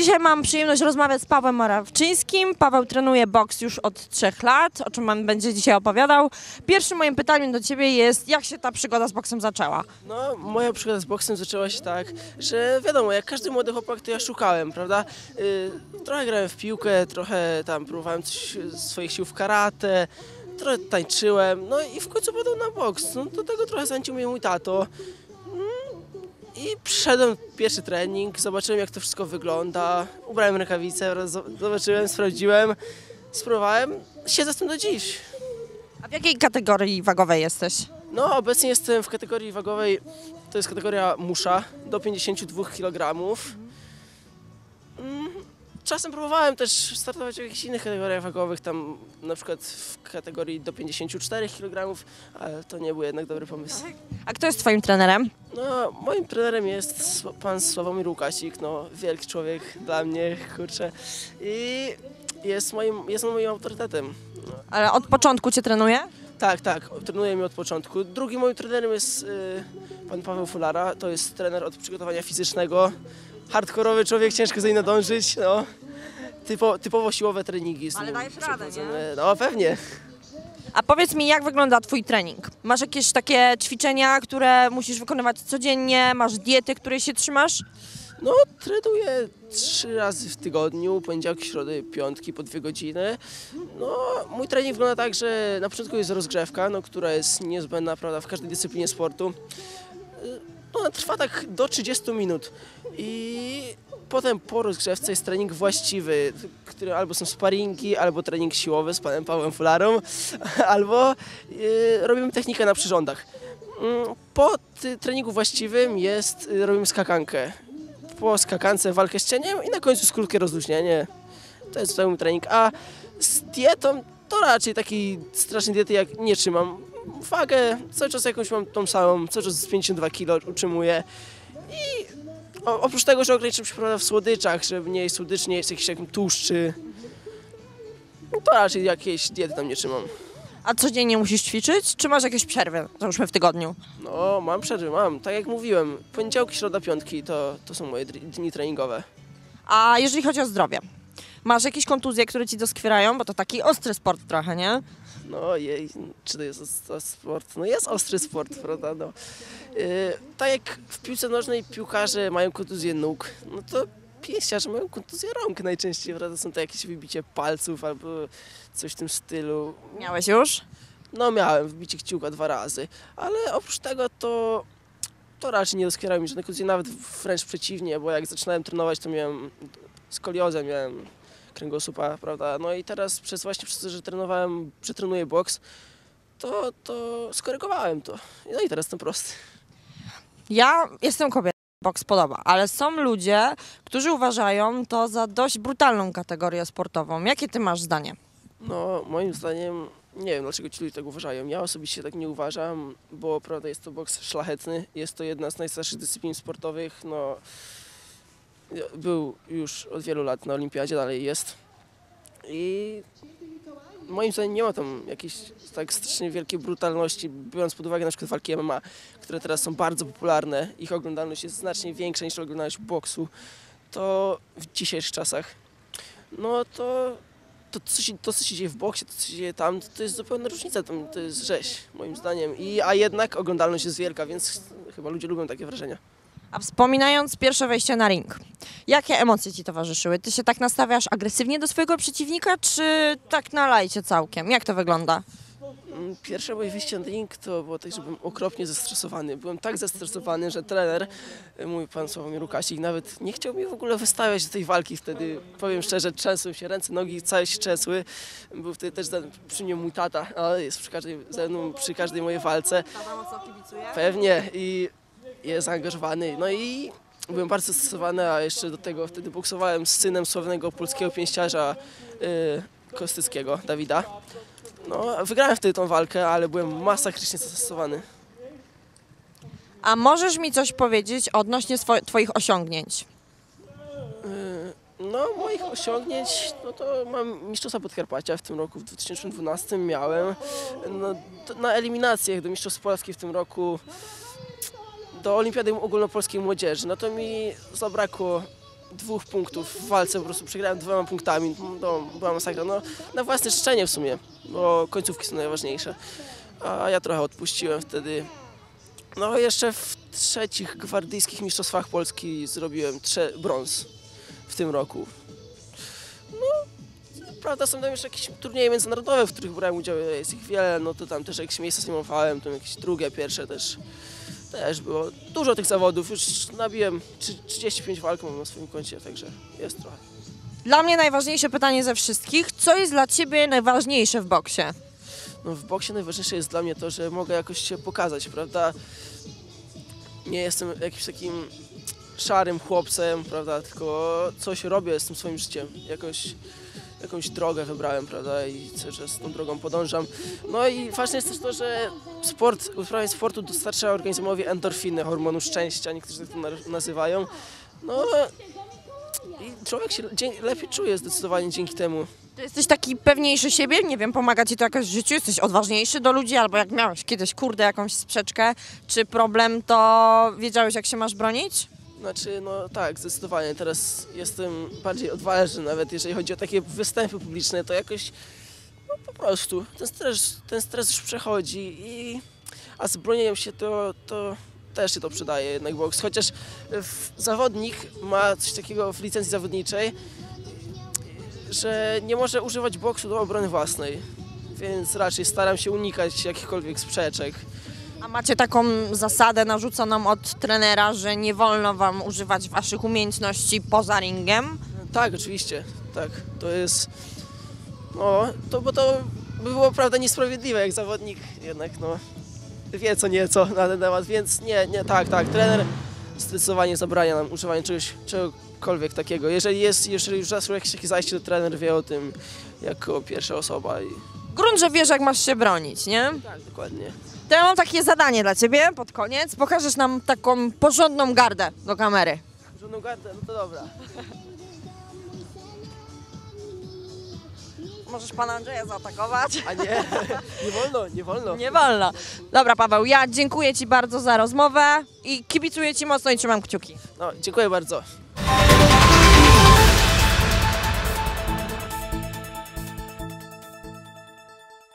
Dzisiaj mam przyjemność rozmawiać z Pawłem Morawczyńskim. Paweł trenuje boks już od trzech lat, o czym on będzie dzisiaj opowiadał. Pierwszym moim pytaniem do Ciebie jest, jak się ta przygoda z boksem zaczęła? No, moja przygoda z boksem zaczęła się tak, że wiadomo, jak każdy młody chłopak, to ja szukałem, prawda? Y, trochę grałem w piłkę, trochę tam próbowałem coś, swoich sił w karate, trochę tańczyłem, no i w końcu padł na boks. No, do tego trochę zachęcił mnie mój tato. I przyszedłem pierwszy trening, zobaczyłem jak to wszystko wygląda, ubrałem rękawice, zobaczyłem, sprawdziłem, spróbowałem, siedzę z tym do dziś. A w jakiej kategorii wagowej jesteś? No, obecnie jestem w kategorii wagowej, to jest kategoria musza, do 52 kg. Czasem próbowałem też startować w jakichś innych kategoriach wagowych, tam na przykład w kategorii do 54 kg, ale to nie był jednak dobry pomysł. A kto jest Twoim trenerem? No, moim trenerem jest pan Sławomir Łukasik, no, wielki człowiek dla mnie, kurczę. I jest moim, jest moim autorytetem. Ale od początku Cię trenuje? Tak, tak, trenuję mnie od początku. Drugim moim trenerem jest y, pan Paweł Fulara, to jest trener od przygotowania fizycznego. Hardkorowy człowiek, ciężko za nim nadążyć, no. Typo, typowo siłowe treningi. Ale dajesz radę, nie? No pewnie. A powiedz mi, jak wygląda Twój trening? Masz jakieś takie ćwiczenia, które musisz wykonywać codziennie? Masz diety, której się trzymasz? No, trenuję trzy razy w tygodniu, poniedziałki, środy, piątki po dwie godziny. No, mój trening wygląda tak, że na początku jest rozgrzewka, no, która jest niezbędna prawda, w każdej dyscyplinie sportu. Y, No, ona trwa tak do 30 minut i potem po rozgrzewce jest trening właściwy, który albo są sparingi, albo trening siłowy z panem Pawłem Fularą, albo y, robimy technikę na przyrządach. Mm, Po treningu właściwym jest, y, robimy skakankę po skakance walkę z cieniem i na końcu jest krótkie rozluźnienie. To jest cały trening. A z dietą to raczej takiej strasznej diety jak nie trzymam. Wagę cały czas jakąś mam tą samą, cały czas z 52 kg utrzymuję. I o, oprócz tego, że ograniczam się prawda, w słodyczach, żeby nie jeść słodycznie, jest jakiś taki tłuszczy. No to raczej jakiejś diety tam nie trzymam. A codziennie musisz ćwiczyć? Czy masz jakieś przerwy, załóżmy w tygodniu? No, mam przerwy, mam. Tak jak mówiłem, poniedziałki, środa, piątki to, to są moje dni treningowe. A jeżeli chodzi o zdrowie? Masz jakieś kontuzje, które ci doskwierają? Bo to taki ostry sport trochę, nie? No jej, czy to jest os- sport? No jest ostry sport, prawda? No. Yy, tak jak w piłce nożnej piłkarze mają kontuzję nóg, no to pięściarze mają kontuzję rąk najczęściej, prawda? Są to jakieś wybicie palców albo coś w tym stylu. Miałeś już? No miałem wbicie kciuka dwa razy, ale oprócz tego to, to raczej nie doskwierały mi żadne kontuzje, nawet wręcz przeciwnie, bo jak zaczynałem trenować, to miałem skoliozę, miałem kręgosłupa, prawda? No i teraz przez właśnie przez to, że trenowałem, że trenuję boks, to, to skorygowałem to. No i teraz jestem prosty. Ja jestem kobietą, boks podoba, ale są ludzie, którzy uważają to za dość brutalną kategorię sportową. Jakie ty masz zdanie? No, moim zdaniem, nie wiem dlaczego ci ludzie tak uważają. Ja osobiście tak nie uważam, bo prawda jest to boks szlachetny. Jest to jedna z najstarszych dyscyplin sportowych. No, był już od wielu lat na olimpiadzie, dalej jest. I moim zdaniem nie ma tam jakiejś tak strasznie wielkiej brutalności, biorąc pod uwagę na przykład walki MMA, które teraz są bardzo popularne. Ich oglądalność jest znacznie większa niż oglądalność boksu. To w dzisiejszych czasach, no to to co, się, to, co się dzieje w boksie, to, co się dzieje tam, to, to jest zupełna różnica, to, to jest rzeź, moim zdaniem. I, a jednak oglądalność jest wielka, więc chyba ludzie lubią takie wrażenia. A wspominając pierwsze wejście na ring, jakie emocje ci towarzyszyły? Ty się tak nastawiasz agresywnie do swojego przeciwnika, czy tak na lajcie całkiem? Jak to wygląda? Pierwsze moje wyjście na ring to było tak, że byłem okropnie zestresowany. Byłem tak zestresowany, że trener, mój pan Sławomir Łukasik, nawet nie chciał mi w ogóle wystawiać do tej walki wtedy. Powiem szczerze, trzęsły się ręce, nogi całe się trzęsły. Był wtedy też przy mnie mój tata, ale jest przy każdej, ze mną przy każdej mojej walce. Pewnie i jest zaangażowany. No i byłem bardzo zestresowany, a jeszcze do tego wtedy boksowałem z synem sławnego polskiego pięściarza y, Kostyckiego, Dawida. No, wygrałem wtedy tą walkę, ale byłem masakrycznie zestresowany. A możesz mi coś powiedzieć odnośnie twoich osiągnięć? Y, No, moich osiągnięć, no to mam Mistrzostwa Podkarpacia w tym roku, w 2012 miałem. No, na eliminacjach do Mistrzostw Polski w tym roku, do Olimpiady Ogólnopolskiej Młodzieży. No to mi zabrakło dwóch punktów w walce, po prostu przegrałem dwoma punktami, no, była masakra. No, na własne życzenie w sumie, bo końcówki są najważniejsze. A ja trochę odpuściłem wtedy. No jeszcze w trzecich gwardyjskich mistrzostwach Polski zrobiłem trze- brąz w tym roku. No, prawda, są tam jeszcze jakieś turnieje międzynarodowe, w których brałem udział, jest ich wiele, no to tam też jakieś miejsca zajmowałem, tam jakieś drugie, pierwsze też, też było. Dużo tych zawodów, już nabiłem trzy- 35 walk mam na swoim koncie, także jest trochę. Dla mnie najważniejsze pytanie ze wszystkich. Co jest dla ciebie najważniejsze w boksie? No w boksie najważniejsze jest dla mnie to, że mogę jakoś się pokazać, prawda? Nie jestem jakimś takim szarym chłopcem, prawda? Tylko coś robię z tym swoim życiem. Jakoś, jakąś drogę wybrałem, prawda? I że z tą drogą podążam. No i ważne jest też to, że sport, uprawianie sportu dostarcza organizmowi endorfiny, hormonu szczęścia, niektórzy tak to na- nazywają. No i człowiek się lepiej czuje zdecydowanie dzięki temu. Ty jesteś taki pewniejszy siebie? Nie wiem, pomaga ci to jakoś w życiu? Jesteś odważniejszy do ludzi? Albo jak miałeś kiedyś, kurde, jakąś sprzeczkę czy problem, to wiedziałeś, jak się masz bronić? Znaczy, no tak, zdecydowanie. Teraz jestem bardziej odważny, nawet jeżeli chodzi o takie występy publiczne, to jakoś no, po prostu ten stres, ten stres już przechodzi i a z bronieniem się to, to też się to przydaje jednak boks. Chociaż zawodnik ma coś takiego w licencji zawodniczej, że nie może używać boksu do obrony własnej. Więc raczej staram się unikać jakichkolwiek sprzeczek. A macie taką zasadę narzuconą od trenera, że nie wolno wam używać waszych umiejętności poza ringiem? Tak, oczywiście, tak. To jest. No, to bo to by było prawda niesprawiedliwe, jak zawodnik jednak no wie co nieco na ten temat, więc nie, nie, tak, tak. Trener zdecydowanie zabrania nam używania czegoś, czegokolwiek takiego. Jeżeli jest, jeżeli już zaszło jakieś zajście, to trener wie o tym jako pierwsza osoba i Grunt, że wiesz, jak masz się bronić, nie? tak, dokładnie. To ja mam takie zadanie dla ciebie pod koniec. Pokażesz nam taką porządną gardę do kamery. Żadną gardę, no to dobra. Możesz pana Andrzeja zaatakować. A nie, nie wolno, nie wolno. Nie wolno. Dobra, Paweł, ja dziękuję ci bardzo za rozmowę i kibicuję ci mocno i trzymam kciuki. No, dziękuję bardzo.